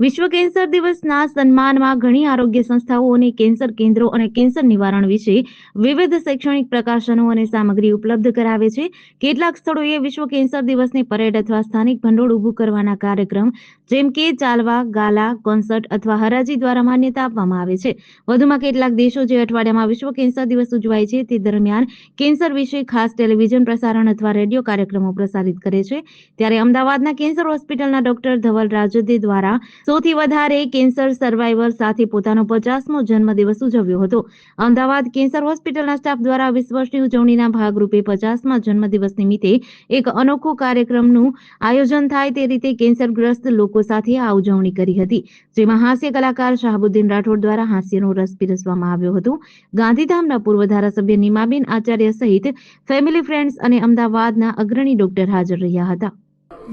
વિશ્વ કેન્સર દિવસના સન્માનમાં ઘણી આરોગ્ય સંસ્થાઓ અને કેન્સર કેન્દ્રો અને કેન્સર નિવારણ વિશે વિવિધ શૈક્ષણિક પ્રકાશનો અને સામગ્રી ઉપલબ્ધ કરાવે છે. કેટલાક સ્થળોએ વિશ્વ કેન્સર દિવસને પરેડ અથવા સ્થાનિક ભંડોળ ઊભું કરવાના કાર્યક્રમ, જેમ કે ચાલવા, ગાલા, કોન્સર્ટ અથવા હરાજી દ્વારા માન્યતા આપવામાં આવે છે. વધુમાં કેટલાક દેશો જે અઠવાડિયામાં વિશ્વ કેન્સર દિવસ ઉજવાય છે, તે દરમિયાન કેન્સર વિશે ખાસ ટેલિવિઝન પ્રસારણ અથવા રેડિયો કાર્યક્રમો પ્રસારિત કરે છે. ત્યારે અમદાવાદના કેન્સર હોસ્પિટલના ડોક્ટર ધવલ રાજદે દ્વારા સૌથી વધારે કેન્સર સર્વાઈવર સાથે પોતાનો પચાસમો જન્મદિવસ ઉજવ્યો હતો. અમદાવાદ કેન્સર હોસ્પિટલના સ્ટાફ દ્વારા વીસ વર્ષની ઉજવણીના ભાગરૂપે પચાસમા જન્મદિવસ નિમિત્તે એક અનોખો કાર્યક્રમનું આયોજન થાય તે રીતે કેન્સરગ્રસ્ત લોકો સાથે આ ઉજવણી કરી હતી. જેમાં હાસ્ય કલાકાર શાહબુદ્દીન રાઠોડ દ્વારા હાસ્યનો રસ પીરસવામાં આવ્યો હતો. ગાંધીધામના પૂર્વ ધારાસભ્ય નીમાબેન આચાર્ય સહિત ફેમિલી ફ્રેન્ડ્સ અને અમદાવાદના અગ્રણી ડોક્ટર હાજર રહ્યા હતા.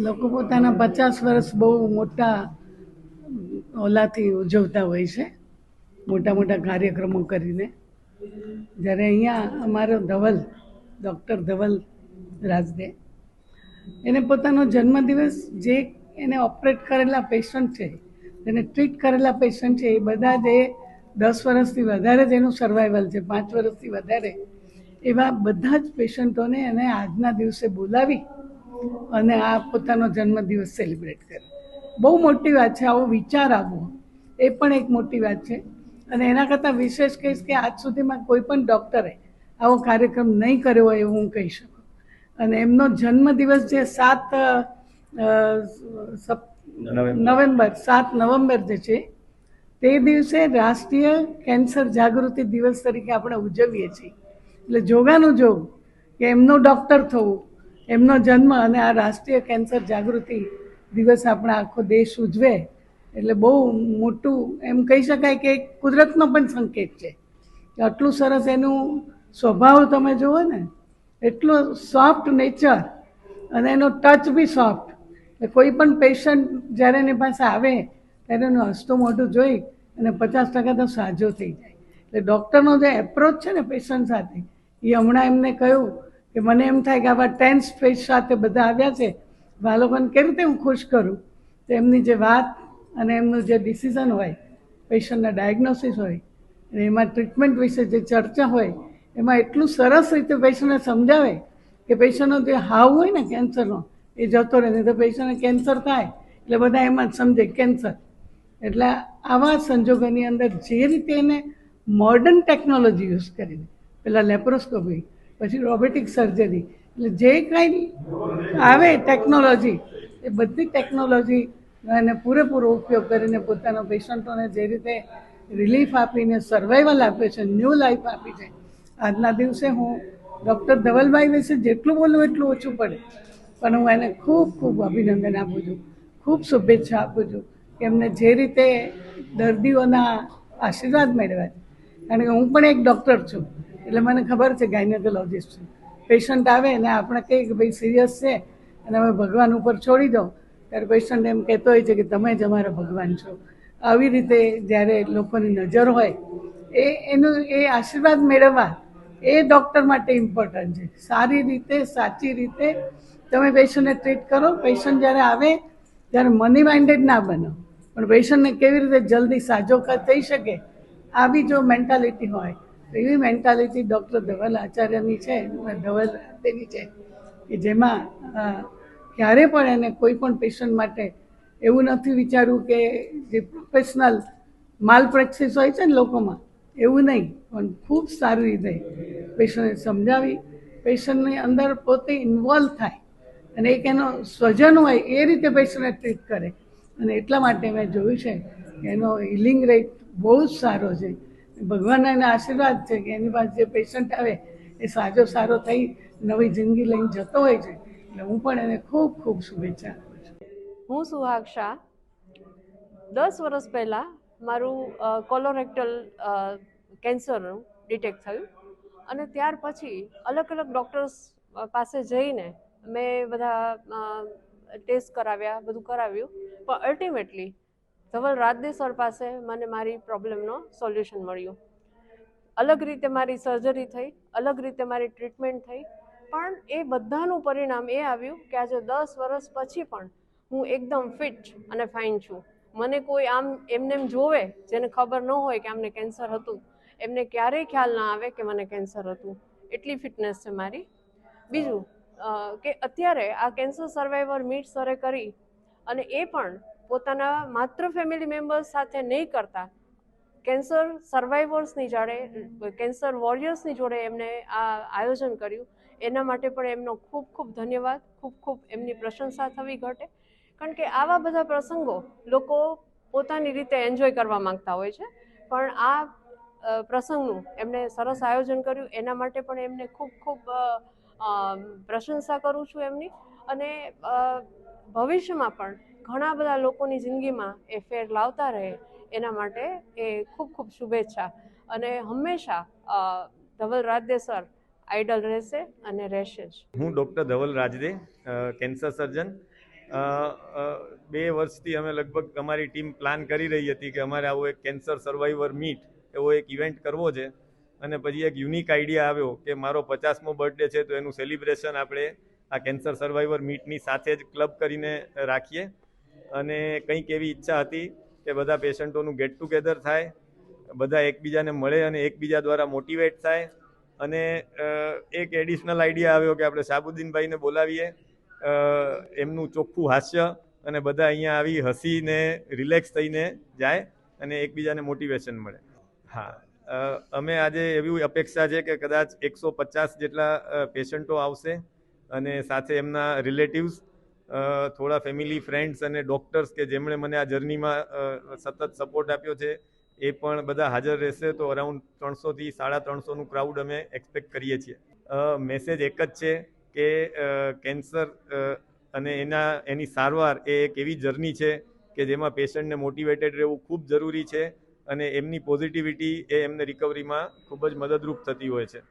લોકો પોતાના પચાસ વર્ષ બહુ મોટા ઓલાથી ઉજવતા હોય છે, મોટા મોટા કાર્યક્રમો કરીને. જ્યારે અહીંયા અમારો ધવલ, ડૉક્ટર ધવલ રાજદે એને પોતાનો જન્મદિવસ જે એને ઓપરેટ કરેલા પેશન્ટ છે, એને ટ્રીટ કરેલા પેશન્ટ છે, એ બધા જે દસ વર્ષથી વધારે જ એનું સર્વાઈવલ છે, પાંચ વર્ષથી વધારે. એવા બધા જ પેશન્ટોને એને આજના દિવસે બોલાવી અને આ પોતાનો જન્મદિવસ સેલિબ્રેટ કરે બહુ મોટી વાત છે આવો વિચાર આવવો. એ પણ એક મોટી વાત છે. અને એના કરતાં વિશેષ કહીશ કે આજ સુધીમાં કોઈ પણ ડૉક્ટરે આવો કાર્યક્રમ નહીં કર્યો હોય એવું હું કહી શકું. અને એમનો જન્મદિવસ જે સાત નવેમ્બર સાત નવેમ્બર જે છે તે દિવસે રાષ્ટ્રીય કેન્સર જાગૃતિ દિવસ તરીકે આપણે ઉજવીએ છીએ. એટલે જોગાનું જોગ કે એમનો ડૉક્ટર થવું એમનો જન્મ અને આ રાષ્ટ્રીય કેન્સર જાગૃતિ દિવસ આપણા આખો દેશ ઉજવે, એટલે બહુ મોટું એમ કહી શકાય કે કુદરતનો પણ સંકેત છે. આટલું સરસ એનું સ્વભાવ તમે જુઓ ને, એટલો સોફ્ટ નેચર અને એનો ટચ બી સોફ્ટ એટલે કોઈ પણ પેશન્ટ જ્યારે એની પાસે આવે, ત્યારે એનું હસતું મોઢું જોઈ અને પચાસ ટકા તો સાજો થઈ જાય. એટલે ડૉક્ટરનો જે એપ્રોચ છે ને પેશન્ટ સાથે, એ હમણાં એમને કહ્યું કે મને એમ થાય કે આવા ટેન્સ ફેસ સાથે બધા આવ્યા છે આ કેવી રીતે હું ખુશ કરું? તો એમની જે વાત અને એમનું જે ડિસિઝન હોય પેશન્ટના ડાયગ્નોસિસ હોય, અને એમાં ટ્રીટમેન્ટ વિશે જે ચર્ચા હોય, એમાં એટલું સરસ રીતે પેશન્ટને સમજાવે કે પેશન્ટનો જે હાવ હોય ને કેન્સરનો એ જતો રહે, નહીં તો પેશન્ટને કેન્સર થાય. એટલે બધા એમાં જ સમજે કેન્સર એટલે આવા સંજોગોની અંદર જે રીતે એને મોડર્ન ટેકનોલોજી યુઝ કરીને, પહેલાં લેપ્રોસ્કોપી પછી રોબોટિક સર્જરી એટલે જે કંઈ આવે ટેકનોલોજી એ બધી ટેકનોલોજી એને પૂરેપૂરો ઉપયોગ કરીને પોતાના પેશન્ટોને જે રીતે રિલીફ આપીને સર્વાઈવલ આપે છે ન્યૂ લાઈફ આપી છે. આજના દિવસે હું ડૉક્ટર ધવલભાઈ વિશે જેટલું બોલું એટલું ઓછું પડે. પણ હું એને ખૂબ ખૂબ અભિનંદન આપું છું. ખૂબ શુભેચ્છા આપું છું કે એમને જે રીતે દર્દીઓના આશીર્વાદ મેળવ્યા છે. કારણ કે હું પણ એક ડૉક્ટર છું. એટલે મને ખબર છે ગાયનેકોલોજીસ્ટ છું. પેશન્ટ આવે ને આપણે કહીએ કે ભાઈ સિરિયસ છે અને હવે ભગવાન ઉપર છોડી દો. ત્યારે પેશન્ટ એમ કહેતો હોય છે કે, તમે જ અમારા ભગવાન છો. આવી રીતે જ્યારે લોકોની નજર હોય, એ એનું, એ આશીર્વાદ મેળવવા એ ડૉક્ટર માટે ઇમ્પોર્ટન્ટ છે. સારી રીતે, સાચી રીતે તમે પેશન્ટને ટ્રીટ કરો. પેશન્ટ જ્યારે આવે, ત્યારે મની માઇન્ડેડ ના બનો. પણ પેશન્ટને કેવી રીતે જલ્દી સાજો થઈ શકે, આવી જો મેન્ટાલિટી હોય એવી મેન્ટાલિટી ડૉક્ટર ધવલ આચાર્યની છે ધવલ તેની છે કે જેમાં ક્યારે પણ એને કોઈ પણ પેશન્ટ માટે એવું નથી વિચારવું કે જે પ્રોફેશનલ માલ પ્રેક્સિસ હોય છે ને લોકોમાં, એવું નહીં, પણ ખૂબ સારી રીતે પેશન્ટને સમજાવી પેશન્ટની અંદર પોતે ઇન્વોલ્વ થાય અને એક એનો સ્વજન હોય એ રીતે પેશન્ટને ટ્રીટ કરે. અને એટલા માટે મેં જોયું છે કે એનો હિલિંગ રેટ બહુ જ સારો છે. ભગવાનના એના આશીર્વાદ છે કે એની પાસે જે પેશન્ટ આવે, એ સાજો સારો થઈ, નવી જિંદગી લઈને જતો હોય છે. એટલે હું પણ એને ખૂબ ખૂબ શુભેચ્છા આપું છું. હું શાહ. દસ વર્ષ પહેલાં મારું કોલોરેક્ટલ કેન્સરનું ડિટેક્ટ થયું. અને ત્યાર પછી અલગ અલગ ડૉક્ટર્સ પાસે જઈને મેં બધા ટેસ્ટ કરાવ્યા, બધું કરાવ્યું. પણ અલ્ટિમેટલી ધવલ રાજદે સર પાસે મને મારી પ્રોબ્લેમનો સોલ્યુશન મળ્યું. અલગ રીતે મારી સર્જરી થઈ, અલગ રીતે મારી ટ્રીટમેન્ટ થઈ, પણ એ બધાનું પરિણામ એ આવ્યું કે આજે દસ વર્ષ પછી પણ હું એકદમ ફિટ અને ફાઇન છું. મને કોઈ આમ, એમને એમ જોવે, જેને ખબર ન હોય કે આમને કેન્સર હતું, એમને ક્યારેય ખ્યાલ ના આવે કે મને કેન્સર હતું. એટલી ફિટનેસ છે મારી. બીજું કે અત્યારે આ કેન્સર સર્વાઈવર મીટ સરે કરી અને એ પણ પોતાના માત્ર ફેમિલી મેમ્બર્સ સાથે નહીં કરતા. કેન્સર સર્વાઈવર્સની જાડે કેન્સર વોરિયર્સની જોડે એમને આ આયોજન કર્યું. એના માટે પણ એમનો ખૂબ ખૂબ ધન્યવાદ, ખૂબ ખૂબ એમની પ્રશંસા થવી ઘટે. કારણ કે આવા બધા પ્રસંગો લોકો પોતાની રીતે એન્જોય કરવા માંગતા હોય છે. પણ આ પ્રસંગનું એમણે સરસ આયોજન કર્યું. એના માટે પણ એમને ખૂબ ખૂબ પ્રશંસા કરું છું એમની. અને ભવિષ્યમાં પણ ઘણા બધા લોકોની જિંદગીમાં એ ફેર લાવતા રહે એના માટે એ ખૂબ ખૂબ શુભેચ્છા. અને હંમેશા ધવલ રાજદે સર આઈડલ રહેશે અને રહેશે જ. હું doctor Dhaval Rajde cancer surgeon. બે વર્ષથી અમે લગભગ અમારી ટીમ પ્લાન કરી રહી હતી કે અમારે આવો એક કેન્સર સર્વાઈવર મીટ, એવો એક ઇવેન્ટ કરવો છે. અને પછી એક યુનિક આઈડિયા આવ્યો કે મારો પચાસમો બર્થડે છે તો એનું સેલિબ્રેશન આપણે આ કેન્સર સર્વાઈવર મીટની સાથે જ ક્લબ કરીને રાખીએ. અને કંઈક એવી ઈચ્છા હતી કે બધા પેશન્ટોનું ગેટ ટુગેધર થાય, બધા એકબીજાને મળે અને એકબીજા દ્વારા મોટિવેટ થાય. અને એક એડિશનલ આઈડિયા આવ્યો કે આપણે સાબુદ્દીનભાઈને બોલાવીએ. એમનું ચોખ્ખું હાસ્ય અને બધા અહીંયા આવી હસીને રિલેક્સ થઈને જાય અને એકબીજાને મોટિવેશન મળે. હા અમે આજે એવી અપેક્ષા છે કે કદાચ એકસો પચાસ જેટલા પેશન્ટો આવશે અને સાથે એમના રિલેટિવ્સ થોડા ફેમિલી ફ્રેન્ડ્સ અને ડૉક્ટર્સ કે જેમણે મને આ જર્નીમાં સતત સપોર્ટ આપ્યો છે, એ પણ બધા હાજર રહેશે. તો અરાઉન્ડ ત્રણસોથી સાડા ત્રણસોનું ક્રાઉડ અમે એક્સપેક્ટ કરીએ છીએ. મેસેજ એક જ છે કે કેન્સર અને એના, એની સારવાર એ એક એવી જર્ની છે કે જેમાં પેશન્ટને મોટિવેટેડ રહેવું ખૂબ જરૂરી છે અને એમની પોઝિટિવિટી એ એમને રિકવરીમાં ખૂબ જ મદદરૂપ થતી હોય છે.